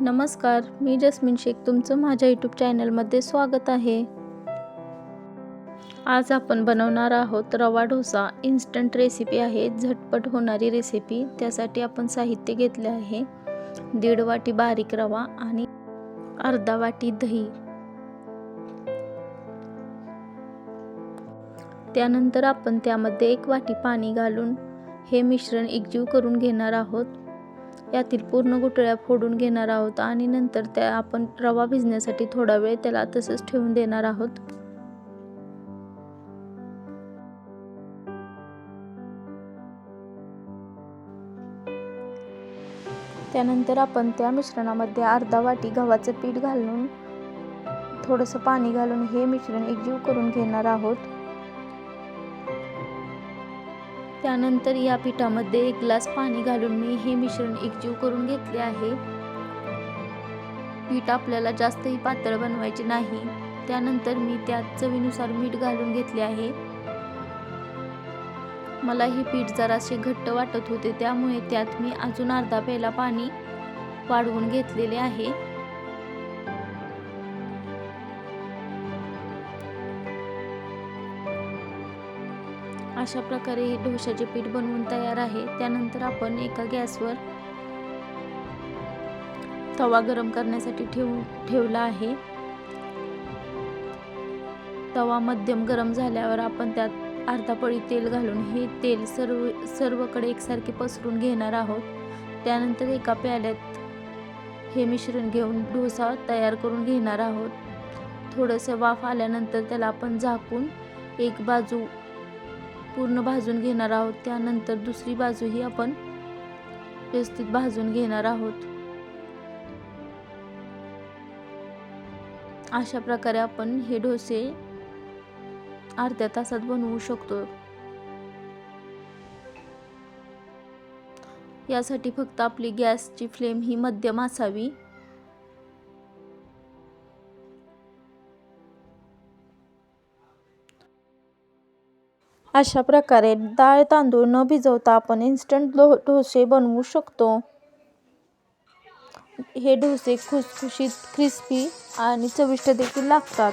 नमस्कार मी जस्मिन शेख. तुमचं माझ्या यूट्यूब चॅनलमध्ये स्वागत आहे. आज आपण बनवणार आहोत रवा डोसा. इन्स्टंट रेसिपी आहे. झटपट होणारी रेसिपी त्यासाठी आपण साहित्य घेतले आहे. दीड वाटी बारीक रवा आणि अर्धा वाटी दही. त्यानंतर आपण त्यामध्ये एक वाटी पाणी घालून हे मिश्रण एकजीव करून घेणार आहोत. यातील पूर्ण गुठळ्या फोडून घेणार आहोत आणि नंतर त्या आपण रवा भिजण्यासाठी थोडा वेळ त्याला तसंच ठेवून देणार आहोत. त्यानंतर आपण त्या मिश्रणामध्ये अर्धा वाटी गव्हाचं पीठ घालून थोडंसं पाणी घालून हे मिश्रण एकजीव करून घेणार आहोत. त्यानंतर या पिठामध्ये एक ग्लास पाणी घालून मी हे मिश्रण एकजीव करून घेतले आहे. पीठ आपल्याला जास्तही पातळ बनवायचे नाही. त्यानंतर मी त्यात चवीनुसार मीठ घालून घेतले आहे. मला हे पीठ जरासे घट्ट वाटत होते त्यामुळे त्यात मी अजून अर्धा पेला पाणी वाढवून घेतलेले आहे. अशा प्रकारे हे डोशाचे पीठ बनवून तयार आहे. त्यानंतर आपण एका गॅसवर तवा गरम करण्यासाठी ठेवू ठेवला आहे. तवा मध्यम गरम झाल्यावर आपण त्यात अर्धा पळी तेल घालून हे तेल सर्व सर्वकडे एकसारखे पसरून घेणार आहोत. त्यानंतर एका प्याल्यात हे मिश्रण घेऊन डोसा तयार करून घेणार आहोत. थोडंसं वाफ आल्यानंतर त्याला आपण झाकून एक बाजू पूर्ण भाजून घेणार आहोत. त्यानंतर दुसरी बाजूही आपण व्यवस्थित भाजून घेणार आहोत. अशा प्रकारे आपण हे डोसे अर्ध्या तासात बनवू शकतो. यासाठी फक्त आपली गॅसची फ्लेम ही मध्यम असावी. अशा प्रकारे डाळ तांदूळ न भिजवता आपण इन्स्टंट डोसे बनवू शकतो. हे डोसे खुसखुशीत क्रिस्पी आणि चविष्ट देखील लागतात.